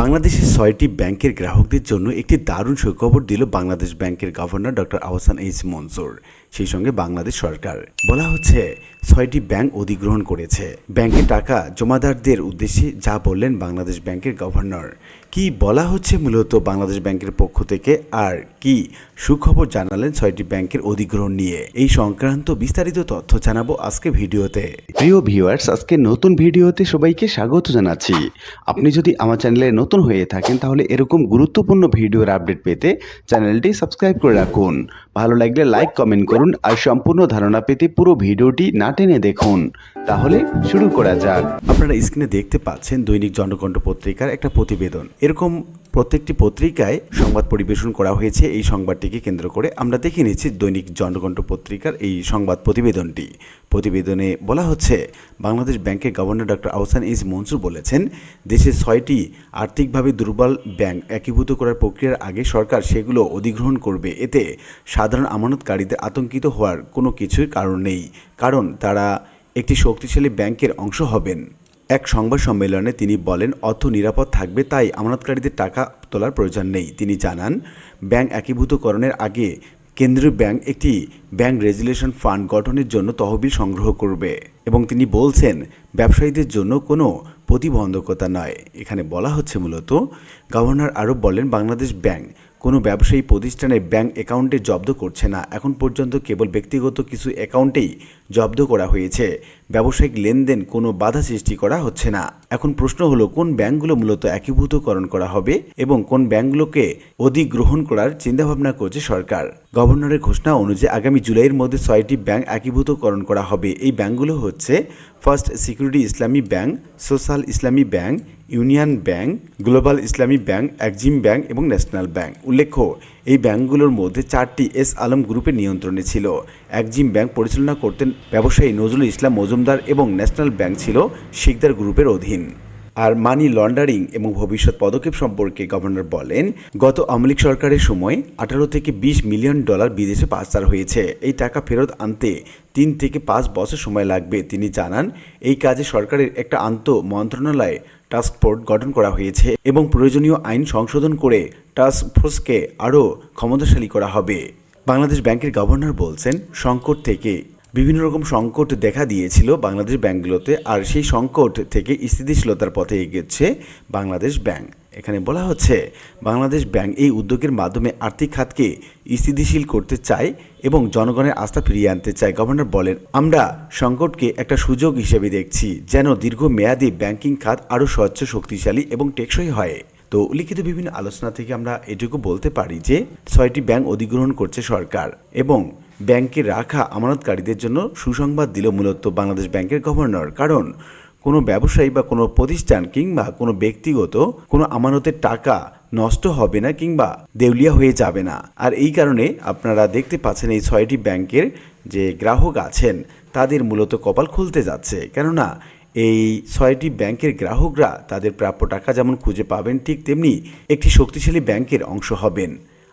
বাংলাদেশের ছয়টি ব্যাংকের গ্রাহকদের জন্য একটি দারুণ সুখবর দিল বাংলাদেশ ব্যাংকের governor doctor Ahsan H Mansur. সেই সঙ্গে বাংলাদেশ সরকার। বলা হচ্ছে, ছয়টি ব্যাংক অধিগ্রহণ করেছে। ব্যাংকে টাকা জমাদারদের উদ্দেশ্যে যা বললেন বাংলাদেশ ব্যাংকের গভর্নর। কি বলা হচ্ছে মূলত বাংলাদেশ ব্যাংকের পক্ষ থেকে? আর কি সুখবর জানালেন ছয়টি ব্যাংকের অধিগ্রহণ নিয়ে? এই সংক্রান্ত বিস্তারিত তথ্য জানাব আজকে ভিডিওতে। প্রিয় ভিউয়ার্স, আজকে নতুন ভিডিওতে সবাইকে স্বাগত জানাচ্ছি। আপনি যদি আমার চ্যানেলে নতুন হয়ে থাকেন, তাহলে এরকম গুরুত্বপূর্ণ ভিডিওর আপডেট পেতে চ্যানেলটি সাবস্ক্রাইব করে রাখুন। ভালো লাগলে লাইক, কমেন্ট করুন আর সম্পূর্ণ ধারণা পেতে পুরো ভিডিওটি না টেনে দেখুন। তাহলে শুরু করা যাক। আপনারা স্ক্রিনে দেখতে পাচ্ছেন দৈনিক জনকণ্ঠ পত্রিকার একটা প্রতিবেদন। এরকম প্রত্যেকটি পত্রিকায় সংবাদ পরিবেশন করা হয়েছে। এই সংবাদটিকে কেন্দ্র করে আমরা দেখে নিচ্ছি দৈনিক জনকণ্ঠ পত্রিকার এই সংবাদ প্রতিবেদনটি। প্রতিবেদনে বলা হচ্ছে, বাংলাদেশ ব্যাংকের governor doctor Ahsan H Mansur বলেছেন দেশের ছয়টি আর্থিকভাবে দুর্বল ব্যাংক একীভূত করার প্রক্রিয়ার আগে সরকার সেগুলো অধিগ্রহণ করবে। এতে সাধারণ আমানতকারীদের আতঙ্কিত হওয়ার কোনো কিছুর কারণ নেই, কারণ তারা একটি শক্তিশালী ব্যাংকের অংশ হবেন। এক সংবাদ সম্মেলনে তিনি বলেন, অর্থ নিরাপদ থাকবে, তাই আমানতকারীদের টাকা তোলার প্রয়োজন নেই। তিনি জানান, ব্যাংক একীভূতকরণের আগে কেন্দ্রীয় ব্যাংক একটি ব্যাংক রেজুলেশন ফান্ড গঠনের জন্য তহবিল সংগ্রহ করবে। এবং তিনি বলছেন, ব্যবসায়ীদের জন্য কোনো প্রতিবন্ধকতা নয়। এখানে বলা হচ্ছে মূলত, গভর্নর আরও বলেন, বাংলাদেশ ব্যাংক কোনো ব্যবসায়ী প্রতিষ্ঠানে ব্যাংক অ্যাকাউন্টে জব্দ করছে না। এখন পর্যন্ত কেবল ব্যক্তিগত কিছু অ্যাকাউন্টেই জব্দ করা হয়েছে। ব্যবসায়িক লেনদেন কোনো বাধা সৃষ্টি করা হচ্ছে না। এখন প্রশ্ন হলো, কোন ব্যাংকগুলো মূলত একীভূতকরণ করা হবে এবং কোন ব্যাংকগুলোকে অধিগ্রহণ করার চিন্তাভাবনা করছে সরকার? গভর্নরের ঘোষণা অনুযায়ী আগামী জুলাইয়ের মধ্যে ছয়টি ব্যাংক একীভূতকরণ করা হবে। এই ব্যাংকগুলো হচ্ছে First Security Islami Bank, Social Islami Bank, Union Bank, Global Islami Bank, Exim Bank এবং ন্যাশনাল ব্যাংক। উল্লেখ্য, এই ব্যাংকগুলোর মধ্যে চারটি এস আলম গ্রুপের নিয়ন্ত্রণে ছিল। একজিম ব্যাংক পরিচালনা করতেন ব্যবসায়ী নজরুল ইসলাম মজুমদার এবং ন্যাশনাল ব্যাংক ছিল শিকদার গ্রুপের অধীন। আর মানি লন্ডারিং এবং ভবিষ্যৎ পদক্ষেপ সম্পর্কে গভর্নর বলেন, গত আমলিক সরকারের সময় আঠারো থেকে বিশ মিলিয়ন ডলার বিদেশে পাচার হয়েছে। এই টাকা ফেরত আনতে তিন থেকে পাঁচ বছর সময় লাগবে, তিনি জানান। এই কাজে সরকারের একটা আন্ত মন্ত্রণালয় টাস্ক ফোর্স গঠন করা হয়েছে এবং প্রয়োজনীয় আইন সংশোধন করে টাস্ক ফোর্সকে আরও ক্ষমতাশালী করা হবে। বাংলাদেশ ব্যাংকের গভর্নর বলছেন, সংকট থেকে বিভিন্ন রকম সংকট দেখা দিয়েছিল বাংলাদেশ ব্যাংকগুলোতে, আর সেই সংকট থেকে স্থিতিশীলতার পথে এগিয়েছে বাংলাদেশ ব্যাংক। এখানে বলা হচ্ছে, বাংলাদেশ ব্যাংক এই উদ্যোগের মাধ্যমে আর্থিক খাতকে স্থিতিশীল করতে চায় এবং জনগণের আস্থা ফিরিয়ে আনতে চায়। গভর্নর বলেন, আমরা সংকটকে একটা সুযোগ হিসেবে দেখছি যেন দীর্ঘমেয়াদী ব্যাংকিং খাত আরও স্বচ্ছ, শক্তিশালী এবং টেকসই হয়। তো লিখিত বিভিন্ন আলোচনা থেকে আমরা এটুকু বলতে পারি যে, ছয়টি ব্যাংক অধিগ্রহণ করছে সরকার এবং ব্যাংকে রাখা আমানতকারীদের জন্য সুসংবাদ দিল মূলত বাংলাদেশ ব্যাংকের গভর্নর। কারণ, কোনো ব্যবসায়ী বা কোনো প্রতিষ্ঠান কিংবা কোনো ব্যক্তিগত কোনো আমানতের টাকা নষ্ট হবে না কিংবা দেউলিয়া হয়ে যাবে না। আর এই কারণে আপনারা দেখতে পাচ্ছেন এই ছয়টি ব্যাংকের যে গ্রাহক আছেন, তাদের মূলত কপাল খুলতে যাচ্ছে। কেননা, এই ছয়টি ব্যাংকের গ্রাহকরা তাদের প্রাপ্য টাকা যেমন খুঁজে পাবেন ঠিক তেমনি একটি শক্তিশালী ব্যাংকের অংশ হবেন।